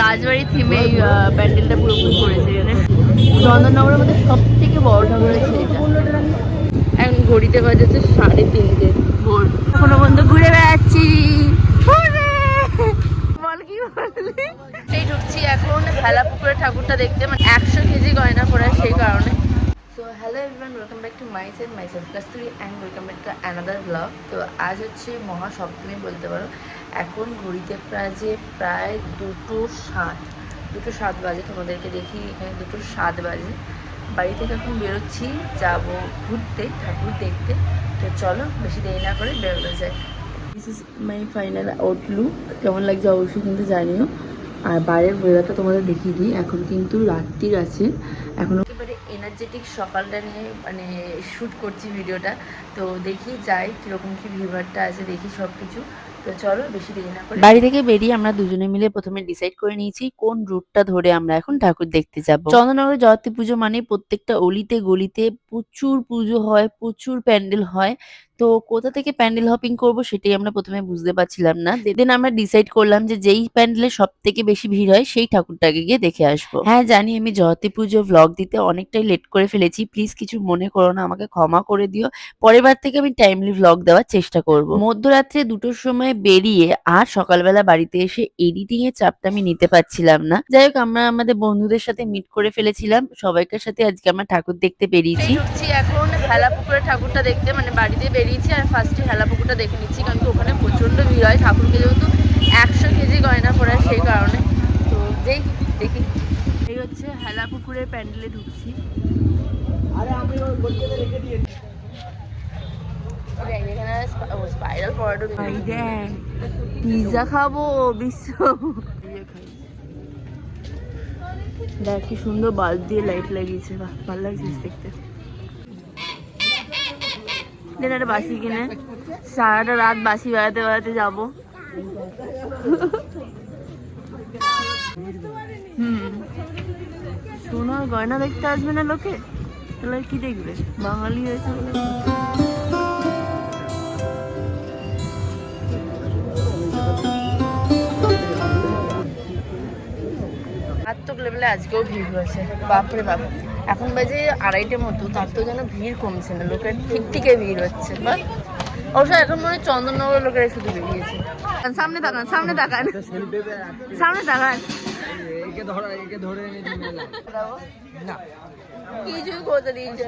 রাজবাড়ি থিমে এই প্যান্ডেলটা পুরোপুরি করেছে এখানে। চন্দননগরের মধ্যে সব থেকে বড় ঠাকুর হচ্ছে এখন ঘড়িতে সাড়ে তিনটে ভোর। এখনও ঘুরে বেড়াচ্ছি। ঢুকছি এখন ঠাকুরটা দেখতে। মানে একশো কেজি গয়না সেই কারণে। So hello my and welcome another blog তো, আজ হচ্ছে মহাসপ্তমী বলতে পারো। এখন ঘড়িতে প্রায় যে প্রায় দুটো সাত দুটো সাত বাজে তোমাদেরকে দেখি এখানে দুটো সাত বাজে। বাড়ি থেকে এখন বেরোচ্ছি যাব ঘুরতে ঠাকুর দেখতে। তো চলো বেশি দেরি না করে বেরোনো যায় this is my final outlook কেমন লাগছে অবশ্যই কিন্তু জানিও। আর বাইরের ওয়েদারটা তোমাদের দেখিয়ে দিই। এখন কিন্তু রাত্রির আছে। এখন একেবারে এনার্জেটিক সকালটা নিয়ে মানে শ্যুট করছি ভিডিওটা তো দেখি যাই কীরকম কী ভিউভারটা আছে দেখি সব কিছু চলো বাড়ি থেকে বেরিয়ে আমরা দুজনে মিলে প্রথমে ডিসাইড করে নিয়েছি কোন রুটটা ধরে আমরা এখন ঠাকুর দেখতে যাব। চন্দ্রনগরে জয়তী পুজো মানে প্রত্যেকটা অলিতে গলিতে প্রচুর পুজো হয়, প্রচুর প্যান্ডেল হয়। তো কোথা থেকে প্যান্ডেল হপিং করব সেটাই আমরা প্রথমে বুঝতে পারছিলাম না। দেন আমরা ডিসাইড করলাম যে যেই প্যান্ডেলে সব থেকে বেশি ভিড় হয় সেই ঠাকুরটাকে গিয়ে দেখে আসব। হ্যাঁ জানি আমি জয়তী পুজো ভ্লগ দিতে অনেকটাই লেট করে ফেলেছি। প্লিজ কিছু মনে করো না আমাকে ক্ষমা করে দিও। পরের বার থেকে আমি টাইমলি ভ্লগ দেওয়ার চেষ্টা করব। মধ্যরাত্রে দুটোর সময় বেরিয়ে আর সকালবেলা বাড়িতে এসে এডিটিং এর চাপটা আমি নিতে পারছিলাম না। যাই হোক আমরা আমাদের বন্ধুদের সাথে মিট করে ফেলেছিলাম। সবাইকার সাথে আজকে আমরা ঠাকুর দেখতে বেরিয়েছি এখন হেলা পুকুরের ঠাকুরটা দেখতে মানে বাড়িতে বেরিয়েছি আর ফার্স্টে হেলা পুকুরটা দেখে নিচ্ছি কারণ কি ওখানে প্রচণ্ড ভিড় হয়। ঠাকুরকে যেহেতু একশো কেজি গয়না পড়ায় সেই কারণে। তো যেই দেখি। এই হচ্ছে হেলা পুকুরের প্যান্ডেলে ঢুকছি। খাব বিশ্ব। দেখ কি সুন্দর বাল্ব দিয়ে লাইট লাগিয়েছে ভালো লাগছিস দেখতে। দেন একটা বাসি কিনে। সারাটা রাত বাসি বেড়াতে বেড়াতে যাব। হুম। সোনার গয়না দেখতে আসবে না লোকে? তাহলে কি দেখবে? বাঙালি হয়েছে মারাত্মক লেভেলে আজকেও ভিড় হয়েছে। বাপরে বাপ। এখন বাজে আড়াইটে মতো তার তো যেন ভিড় কমছে না লোকের ঠিক ঠিকই ভিড় হচ্ছে। অবশ্য এখন মনে হয় চন্দননগরের লোকেরা শুধু বেরিয়েছে। সামনে তাকান সামনে তাকান সামনে তাকান একে ধরা একে ধরে না। কিছুই করতে দিয়েছে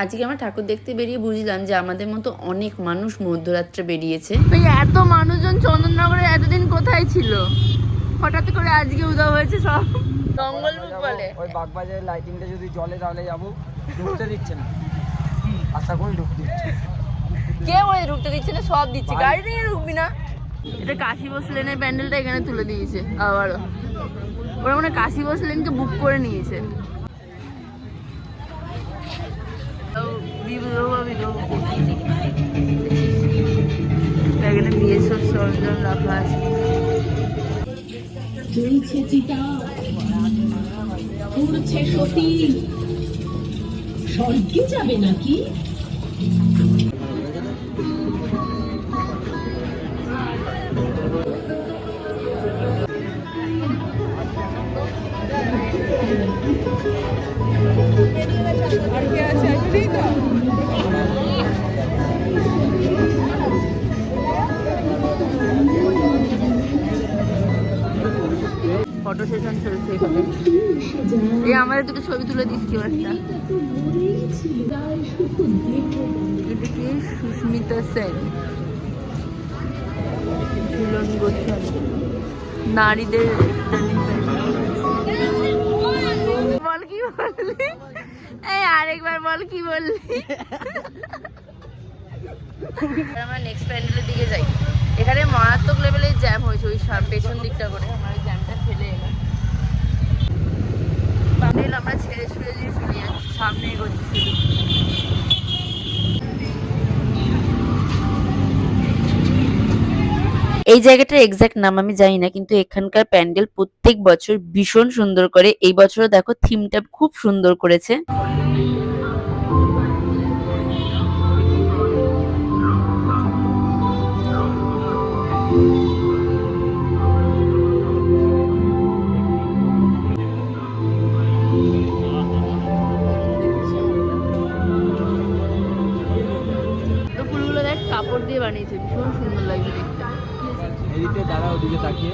আজকে আমরা ঠাকুর দেখতে বেরিয়ে বুঝলাম যে আমাদের মতো অনেক মানুষ মধ্যরাত্রে বেরিয়েছে। এত মানুষজন চন্দননগরে এতদিন কোথায় ছিল? হঠাৎ করে আজকে উদয় হয়েছে সব। জঙ্গল বুক বলে। ওই বাগবাজারের লাইটিংটা যদি জলে তাহলে যাব ঢুকতে দিচ্ছে না। আশা করি ঢুকতে দিচ্ছে। কে বলে ঢুকতে দিচ্ছে না? সব দিচ্ছে। গাড়ি নিয়ে ঢুকবি না। এটা কাশি বসলেনের প্যান্ডেলটা এখানে তুলে দিয়েছে আবারও। ওরা মানে কাশি বসলেনকে বুক করে নিয়েছে। এখানে বিয়ের সব সরঞ্জাম রাখা আছে। চলছে চিতা উড়ছে সতী। স্বর্গে যাবে নাকি? ফটো সেশন চলছে এখানে। এই আমাদের দুটো ছবি তুলে কেউ একটা। এটা কি সুস্মিতা সেন। ঝুলন গোস্বামী। নারীদের বল কি বললি? এই আরেকবার বল কি বললি? আমরা নেক্সট প্যান্ডেলের দিকে যাই। এখানে মারাত্মক লেভেলের জ্যাম হয়েছে ওই পেছন দিকটা করে। আমরা ওই জ্যামটা ফেলে এলাম আমরা ছেড়ে ছুড়ে দিয়ে চলে যাচ্ছি সামনে এগোচ্ছি এই জায়গাটার এক্সাক্ট নাম আমি জানি না কিন্তু এখানকার প্যান্ডেল প্রত্যেক বছর ভীষণ সুন্দর করে এই বছরও দেখো থিমটা খুব সুন্দর করেছে। তারা ওদিকে তাকিয়ে।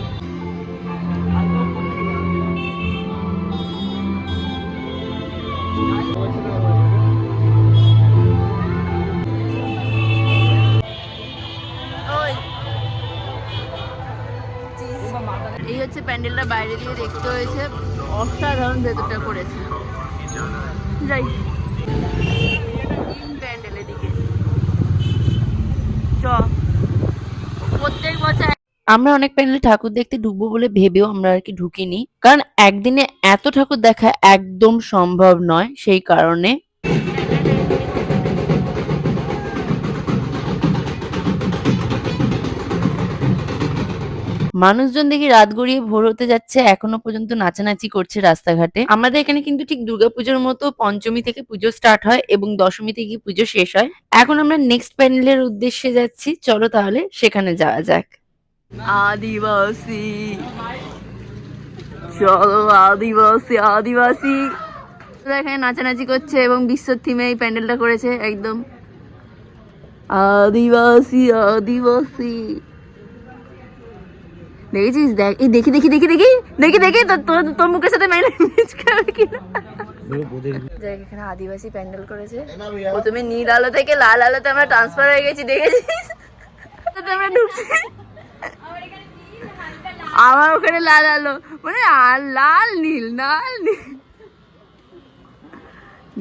এই হচ্ছে প্যান্ডেলটা বাইরে দিয়ে দেখতে হয়েছে। অসাধারণ ভেতরটা করেছে। যাই। প্যান্ডেলের দিকে। চ। আমরা অনেক প্যান্ডেল ঠাকুর দেখতে ঢুকবো বলে ভেবেও আমরা আর কি ঢুকিনি। কারণ একদিনে এত ঠাকুর দেখা একদম সম্ভব নয় সেই কারণে। মানুষজন দেখি রাত গড়িয়ে ভোর হতে যাচ্ছে, এখনও পর্যন্ত নাচানাচি করছে রাস্তাঘাটে। আমাদের এখানে কিন্তু ঠিক দুর্গাপুজোর মতো পঞ্চমী থেকে পুজো স্টার্ট হয় এবং দশমী থেকে পুজো শেষ হয়। এখন আমরা নেক্সট প্যান্ডেলের উদ্দেশ্যে যাচ্ছি। চলো তাহলে সেখানে যাওয়া যাক। আদিবাসী চলো আদিবাসী আদিবাসী এখানে নাচানাচি করছে এবং বিশ্বর থিমে এই প্যান্ডেলটা করেছে একদম আদিবাসী আদিবাসী দেখেছিস দেখ এই দেখি দেখি দেখি দেখি দেখি দেখি তোর তোর মুখের সাথে দেখ এখানে আদিবাসী প্যান্ডেল করেছে প্রথমে নীল আলো থেকে লাল আলোতে আমরা ট্রান্সফার হয়ে গেছি দেখেছিস আমরা ঢুকছি আমার ওখানে লাল আলো। মানে লাল নীল লাল নীল।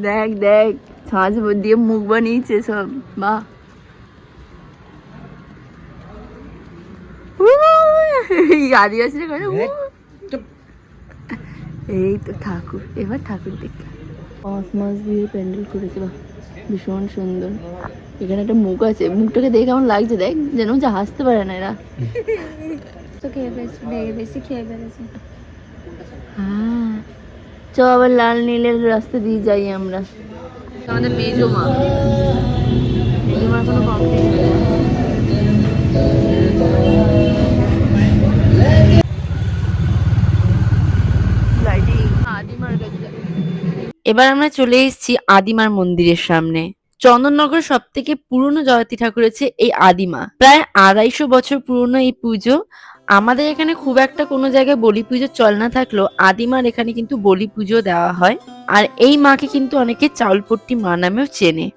দেখ দেখ ছাঁচ দিয়ে মুখ বানিয়েছে সব এই আদিবাসীরা করে। এই তো ঠাকুর এবার ঠাকুর দেখলাম পাঁচ মাস দিয়ে প্যান্ডেল করেছে বাহ ভীষণ সুন্দর। এখানে একটা মুখ আছে। মুখটাকে দেখে কেমন লাগছে দেখ যেন যে হাসতে পারে না এরা। তো খেয়ে বেশি খেয়ে ফেলেছে। হ্যাঁ। চ আবার লাল নীলের রাস্তা দিয়ে যাই আমরা। আমাদের মেজো মা। মেজো মার কোনো কমপ্লেন নেই এবার আমরা চলে এসেছি আদিমার মন্দিরের সামনে। চন্দননগর সব থেকে পুরনো জয়তী ঠাকুর হচ্ছে এই আদিমা। প্রায় আড়াইশো বছর পুরনো এই পুজো। আমাদের এখানে খুব একটা কোনো জায়গায় বলি পুজো চল না থাকলেও আদিমার এখানে কিন্তু বলি পুজো দেওয়া হয়। আর এই মাকে কিন্তু অনেকে চাউলপট্টি মা নামেও চেনে।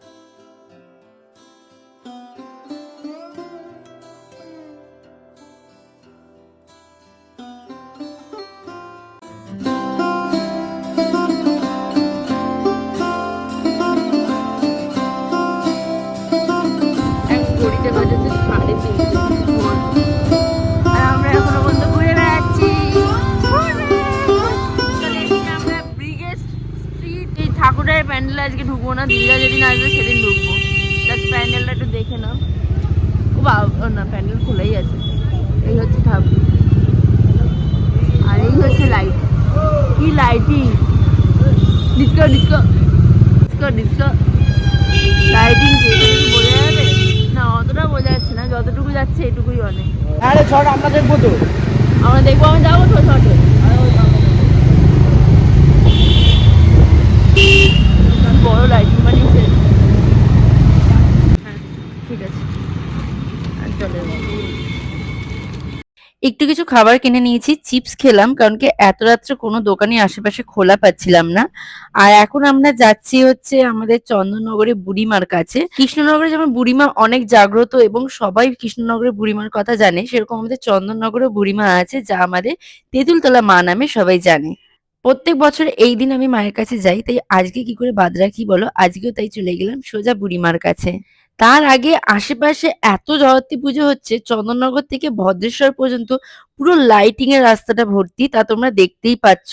আজকে ঢুকবো না দিদিরা যেদিন আসবে সেদিন ঢুকবো। জাস্ট প্যান্ডেলটা একটু দেখে নাও। ও বাবা না প্যান্ডেল খোলাই আছে। এই হচ্ছে ঠাকুর আর এই হচ্ছে লাইট কি lighting disco disco disco disco lighting কি? বোঝা যাবে? না অতটা বোঝা যাচ্ছে না। যতটুকু যাচ্ছে এটুকুই অনেক। আরে ছড় আমরা দেখব তো। আমরা দেখব আমরা যাব তো শটে বড় লাইটিং বানিয়েছে হ্যাঁ ঠিক আছে আর চলে যাব। একটু কিছু খাবার কিনে নিয়েছি, চিপস খেলাম, কারণ কি এত রাত্রে কোনো দোকানে আশেপাশে খোলা পাচ্ছিলাম না। আর এখন আমরা যাচ্ছি হচ্ছে আমাদের চন্দননগরে বুড়িমার কাছে। কৃষ্ণনগরে যেমন বুড়িমা অনেক জাগ্রত এবং সবাই কৃষ্ণনগরে বুড়িমার কথা জানে, সেরকম আমাদের চন্দননগরে বুড়িমা আছে, যা আমাদের তেঁতুলতলা মা নামে সবাই জানে। প্রত্যেক বছর এই দিন আমি মায়ের কাছে যাই, তাই আজকে কি করে বাদ রাখি বলো? আজকেও তাই চলে গেলাম সোজা বুড়িমার কাছে। তার আগে আশেপাশে এত জয়তী পুজো হচ্ছে, চন্দননগর থেকে ভদ্রেশ্বর পর্যন্ত পুরো লাইটিং এর রাস্তাটা ভর্তি, তা তোমরা দেখতেই পাচ্ছ।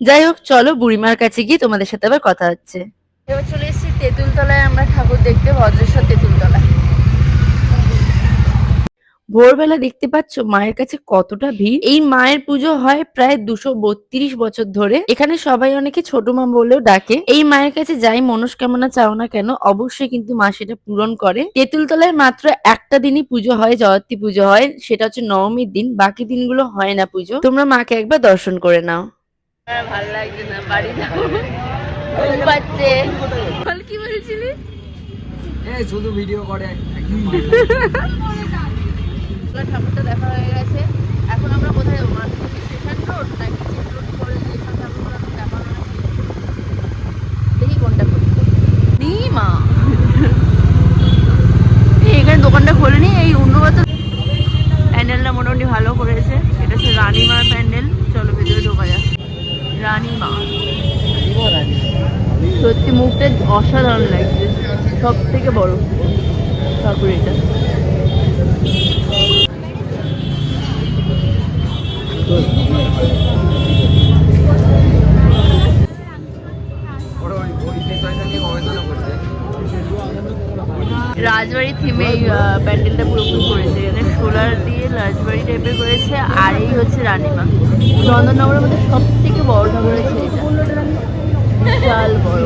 যাই হোক, চলো বুড়িমার কাছে গিয়ে তোমাদের সাথে আবার কথা হচ্ছে। এবার চলে এসেছি তেঁতুলতলায়, আমরা ঠাকুর দেখতে ভদ্রেশ্বর তেঁতুলতলায়। ভোরবেলা দেখতে পাচ্ছ মায়ের কাছে কতটা ভিড়? এই মায়ের পুজো হয় প্রায় দুশো বত্রিশ বছর ধরে। এখানে সবাই অনেকে ছোট মা বলেও ডাকে। এই মায়ের কাছে যাই মনস্কামনা চাও না কেন অবশ্যই কিন্তু মা সেটা পূরণ করে। তেঁতুলতলায় মাত্র একটা দিনই পুজো হয় জয়ন্তী পুজো হয় সেটা হচ্ছে নবমীর দিন। বাকি দিনগুলো হয় না পুজো। তোমরা মাকে একবার দর্শন করে নাও। ভালো লাগছে না বাড়ি যাব কি বলেছিলি? শুধু ভিডিও করে দেখা হয়ে রাজবাড়ি থিমে এই প্যান্ডেলটা পুরোপুরি করেছে। এখানে সোলার দিয়ে রাজবাড়ি টাইপের করেছে, আর এই হচ্ছে রানীমা। চন্দননগরের মধ্যে সব থেকে বড় ঠাকুর হচ্ছে এটা। বিশাল বড়।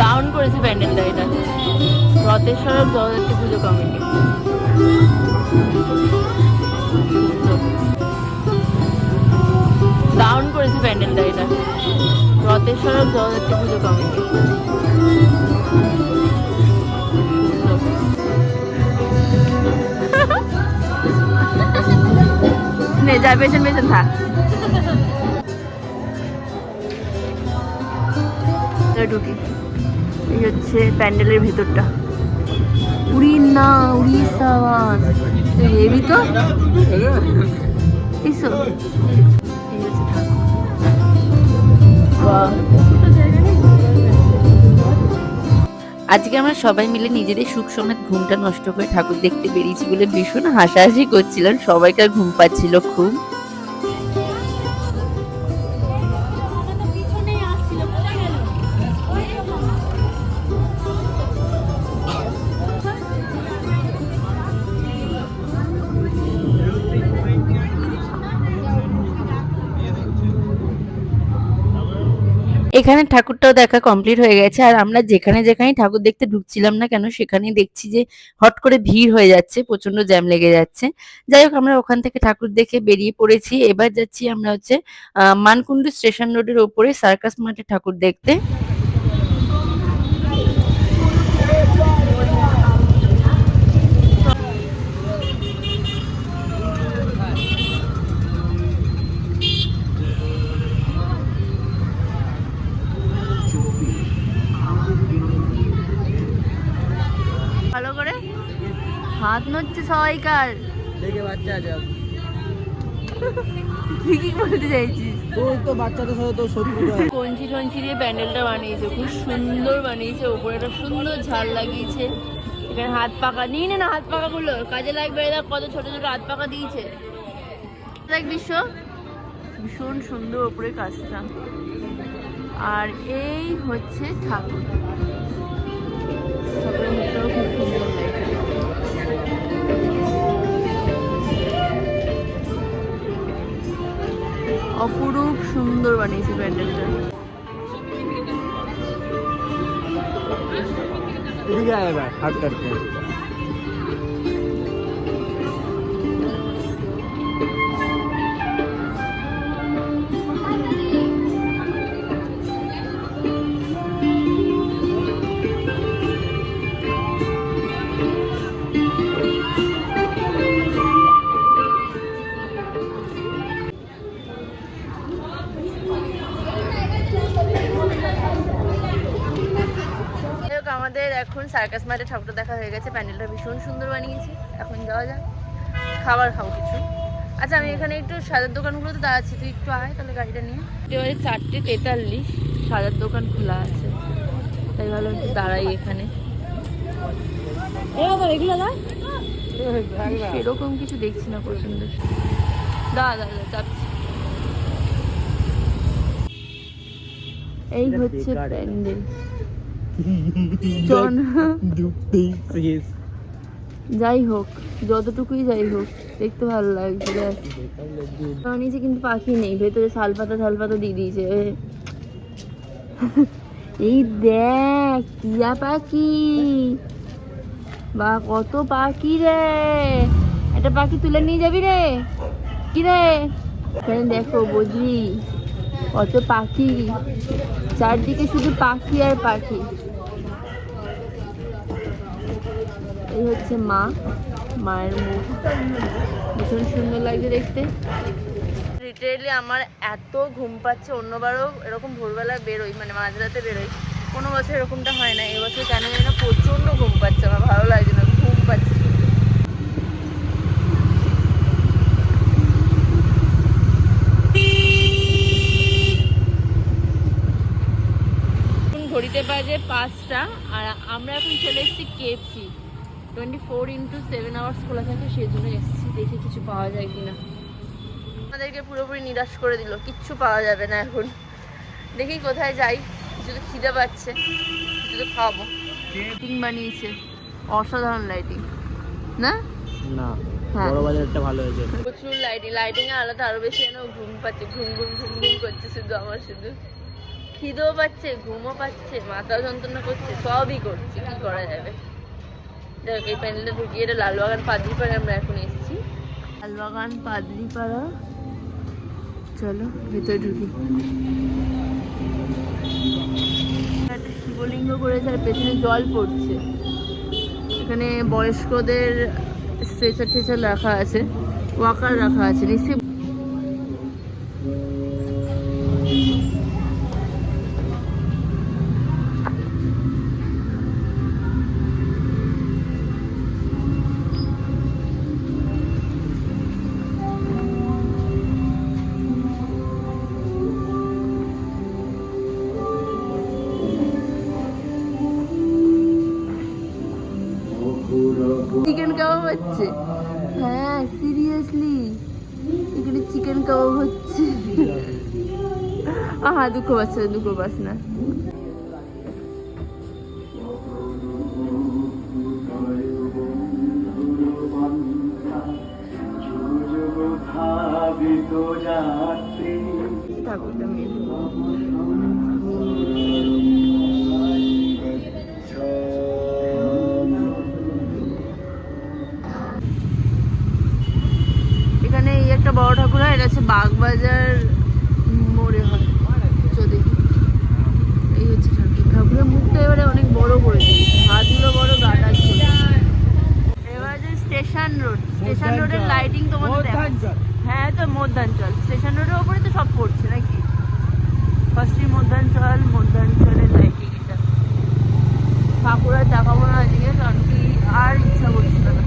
দাউন করেছে প্যান্ডেলটা এটা। রথেশ্বরের জগদ্ধাত্রী পুজো কমিটি করেছে প্যান্ডেলটা এটা। রথেশ্বরের জগদ্ধাত্রী পুজো কমিটি। নে, যা, পেছন পেছন, থাক। ঢুকি। এই হচ্ছে প্যান্ডেলের ভেতরটা। উড়ি না উড়িষ্যা এবি তো? এইসো আজকে আমরা সবাই মিলে নিজেদের সুখ সমেত ঘুমটা নষ্ট করে ঠাকুর দেখতে বেরিয়েছি বলে ভীষণ হাসাহাসি করছিলাম। সবাইকার ঘুম পাচ্ছিল খুব। এখানে ঠাকুরটাও দেখা কমপ্লিট হয়ে গেছে। আর আমরা যেখানে যেখানে ঠাকুর দেখতে ঢুকছিলাম না কেন সেখানে দেখছি যে হট করে ভিড় হয়ে যাচ্ছে প্রচণ্ড জ্যাম লেগে যাচ্ছে। যাই হোক, আমরা ওখান থেকে ঠাকুর দেখে বেরিয়ে পড়েছি। এবার যাচ্ছি আমরা হচ্ছে মানকুণ্ডু স্টেশন রোডের ওপরে সার্কাস মাঠে ঠাকুর দেখতে ভালো করে হাত নড়ছে সবাইকার। দেখে বাচ্চা আছে তুই কি বলতে চাইছিস। ওই তো বাচ্চাদের সাথে তো শত্রু কঞ্চি টঞ্চি দিয়ে প্যান্ডেলটা বানিয়েছে খুব সুন্দর বানিয়েছে ওপরে একটা সুন্দর ঝাল লাগিয়েছে। এখানে হাত পাকা নিয়ে নে না হাত পাকা গুলো কাজে লাগবে দেখ কত ছোট ছোট হাত পাকা দিয়েছে। দেখ বিশ্ব। ভীষণ সুন্দর ওপরে কাজটা। আর এই হচ্ছে ঠাকুর। ঠাকুরের মুখটাও খুব সুন্দর। অপরূপ সুন্দর বানিয়েছে প্যান্ডেলটা। এদিকে আয় হাত কাটতে। আমাদের এখন সার্কাস মাঠে ঠাকুরটা দেখা হয়ে গেছে প্যান্ডেলটা ভীষণ সুন্দর বানিয়েছে। এখন যাওয়া যাক খাবার খাও কিছু। আচ্ছা আমি এখানে একটু সাজার দোকানগুলোতে দাঁড়াচ্ছি তুই একটু আয় তাহলে গাড়িটা নিয়ে। এবারে চারটে তেতাল্লিশ সাজার দোকান খোলা আছে। তাই ভালো একটু দাঁড়াই এখানে। সেরকম কিছু দেখছি না পছন্দ দা দা দা চাপছি এই হচ্ছে প্যান্ডেল। জন যাই হোক যতটুকুই যাই হোক দেখতে ভালো লাগছে নিচে কিন্তু পাখি নেই ভেতরে শালপাতা শালপাতা দিয়ে দিয়েছে। এই দেখ টিয়া পাখি। বা কত পাখি রে। একটা পাখি তুলে নিয়ে যাবি রে? কি রে? দেখো বুঝলি? কত পাখি। চারদিকে শুধু পাখি আর পাখি। এই হচ্ছে মা, মায়ের মুখ। ভীষণ সুন্দর লাগছে দেখতে। লিটারেলি আমার এত ঘুম পাচ্ছে, অন্যবারও এরকম ভোরবেলা বেরোই মানে মাঝরাতে বেরোই। কোনো বছর এরকমটা হয় না এবছর কেন জানি না প্রচণ্ড ঘুম পাচ্ছে, আমার ভালো লাগছে না ঘুম পাচ্ছে শুধু। এখন ঘড়িতে বাজে পাঁচটা আর আমরা এখন চলে এসেছি KFC twenty four into seven hours খোলা থাকে সেই জন্য এসেছি দেখি কিছু পাওয়া যায় কিনা। আমাদেরকে পুরোপুরি নিরাশ করে দিল কিচ্ছু পাওয়া যাবে না এখন। দেখি কোথায় যাই কিছু তো খিদে পাচ্ছে কিছু তো খাওয়াবো লাইটিং বানিয়েছে অসাধারণ লাইটিং না? না হ্যাঁ। প্রচুর লাইটিং লাইটিং আলাদা আরও বেশি যেন ঘুম পাচ্ছে ঘুম ঘুম ঘুম ঘুম করছে শুধু আমার শুধু। খিদেও পাচ্ছে, ঘুমও পাচ্ছে, মাথা যন্ত্রণা করছে, সবই করছে, কি করা যাবে? দেখ এই প্যান্ডেলটা ঢুকিয়ে এটা লালবাগান পাদ্রিপাড়া আমরা এখন এসেছি। লালবাগান পাদ্রিপাড়া চলো, ভেতরে ঢুকি। একটা শিবলিঙ্গ করেছে আর পেছনে জল পড়ছে। এখানে বয়স্কদের স্ট্রেচার টেচার রাখা আছে ওয়াকার রাখা আছে। নিশ্চয়ই কাবাব হচ্ছে। হ্যাঁ সিরিয়াসলি এখানে চিকেন কাবাব হচ্ছে। আহা দুঃখ পাচ্ছে দুঃখ পাস না। ঠাকুরটা বড় ঠাকুর হয় এটা হচ্ছে বাগবাজার মোড়ে হয়। যদি এই হচ্ছে ঠাকুর। ঠাকুরের মুখটা এবারে অনেক বড় করে দিয়েছে। হাতগুলো বড় গাটা ছোট। এবার যে স্টেশন রোড। স্টেশন রোডের লাইটিং তোমাদের হ্যাঁ তো মধ্যাঞ্চল। স্টেশন রোডের ওপরে তো সব পড়ছে নাকি? ফার্স্টই মধ্যাঞ্চল মধ্যাঞ্চলের লাইটিং এটা। ঠাকুর আর দেখাবো না আজকে কারণ কি আর ইচ্ছা করছিল না।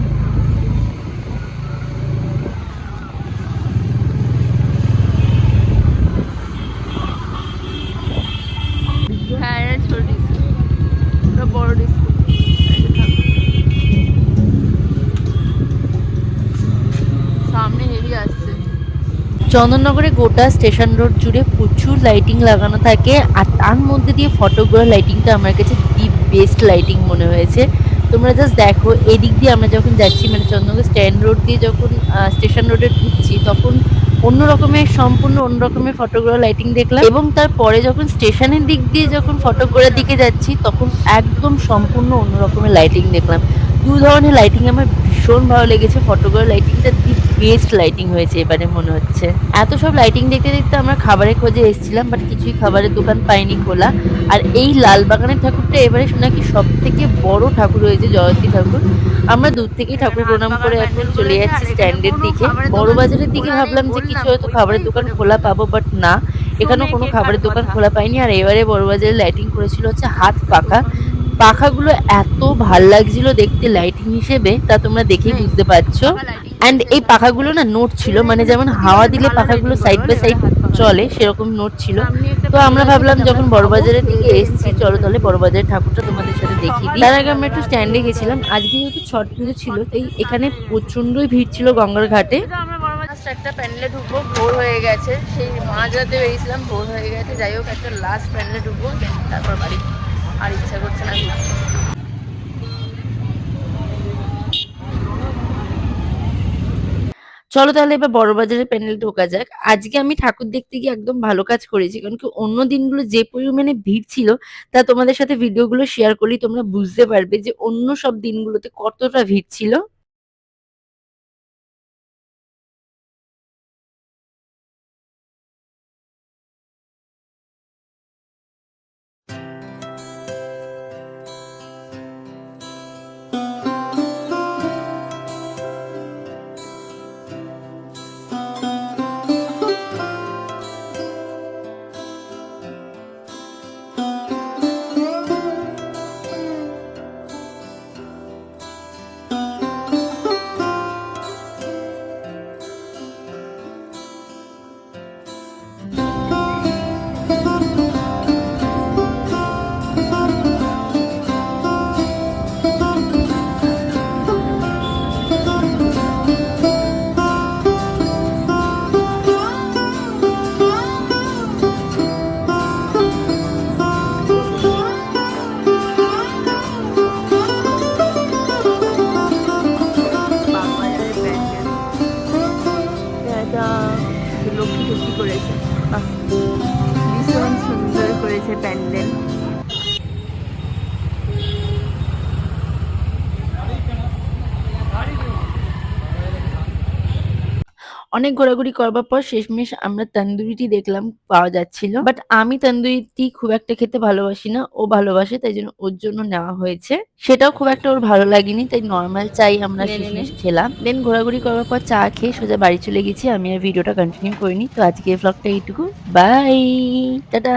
সামনে চন্দননগরে গোটা স্টেশন রোড জুড়ে প্রচুর লাইটিং লাগানো থাকে আর তার মধ্যে দিয়ে ফটোগ্রাফ লাইটিংটা আমার কাছে দি বেস্ট লাইটিং মনে হয়েছে। তোমরা জাস্ট দেখো, এদিক দিয়ে আমরা যখন যাচ্ছি মানে চন্দননগর স্ট্যান্ড রোড দিয়ে যখন স্টেশন রোডে ঢুকছি, তখন অন্য রকমের সম্পূর্ণ অন্য রকমের ফটোগ্রাফ লাইটিং দেখলাম এবং তারপরে যখন স্টেশনের দিক দিয়ে যখন ফটোগ্রাফের দিকে যাচ্ছি, তখন একদম সম্পূর্ণ অন্য রকমের লাইটিং দেখলাম। দু ধরনের লাইটিং আমার ভীষণ ভালো লেগেছে ফটোগ্রাফ লাইটিংটা দি বেস্ট লাইটিং হয়েছে এবারে মনে হচ্ছে। এত সব লাইটিং দেখতে দেখতে আমরা খাবারের খোঁজে এসেছিলাম বাট কিছুই খাবারের দোকান পাইনি খোলা। আর এই লালবাগানের ঠাকুরটা এবারে নাকি সব থেকে বড় ঠাকুর হয়েছে জয়ন্তী ঠাকুর। আমরা দূর থেকেই ঠাকুর প্রণাম করে এখন চলে যাচ্ছি স্ট্যান্ডের দিকে। বড় বাজারের দিকে ভাবলাম যে কিছু হয়তো খাবারের দোকান খোলা পাবো বাট না। এখানেও কোনো খাবারের দোকান খোলা পাইনি। আর এবারে বড় বাজারে লাইটিং করেছিল হচ্ছে হাত পাখা। পাখাগুলো এত ভালো লাগছিল দেখতে লাইটিং হিসেবে তা তোমরা দেখেই বুঝতে পারছ। অ্যান্ড এই পাখাগুলো না নোট ছিল মানে যেমন হাওয়া দিলে পাখাগুলো সাইড বাই সাইড চলে, সেরকম নোট ছিল। তো আমরা ভাবলাম যখন বড়বাজারের দিকে এসেছি, চলো তাহলে বড়বাজারের ঠাকুরটা তোমাদের সাথে দেখি তার আগে আমরা একটু স্ট্যান্ডে গেছিলাম। আজকে যেহেতু ছট পুজো ছিল, তাই এখানে প্রচন্ডই ভিড় ছিল গঙ্গার ঘাটে। একটা প্যান্ডেলে ঢুকবো, ভোর হয়ে গেছে। সেই মাঝরাতে বেরিয়েছিলাম, ভোর হয়ে গেছে। যাই হোক, একটা লাস্ট প্যান্ডেলে ঢুকবো, তারপর বাড়ি। আর ইচ্ছা করছে না চলো তাহলে এবার বড়বাজারের প্যান্ডেল ঢোকা যাক। আজকে আমি ঠাকুর দেখতে গিয়ে একদম ভালো কাজ করেছি, কারণ কি অন্য দিনগুলো যে পরিমাণে ভিড় ছিল, তা তোমাদের সাথে ভিডিওগুলো শেয়ার করলেই তোমরা বুঝতে পারবে যে অন্য সব দিনগুলোতে কতটা ভিড় ছিল। অনেক ঘোরাঘুরি করবার পর শেষমেশ আমরা তন্দুরিটি দেখলাম পাওয়া যাচ্ছিল। বাট আমি তন্দুরিটি খুব একটা খেতে ভালোবাসি না ও ভালোবাসে তাই জন্য ওর জন্য নেওয়া হয়েছে। সেটাও খুব একটা ওর ভালো লাগেনি তাই নর্মাল চাই আমরা। শেষমেশ খেলাম। দেন ঘোরাঘুরি করবার পর চা খেয়ে সোজা বাড়ি চলে গেছি। আমি আর ভিডিওটা কন্টিনিউ করিনি। তো আজকে এই ভ্লগটা এইটুকু। Bye tata!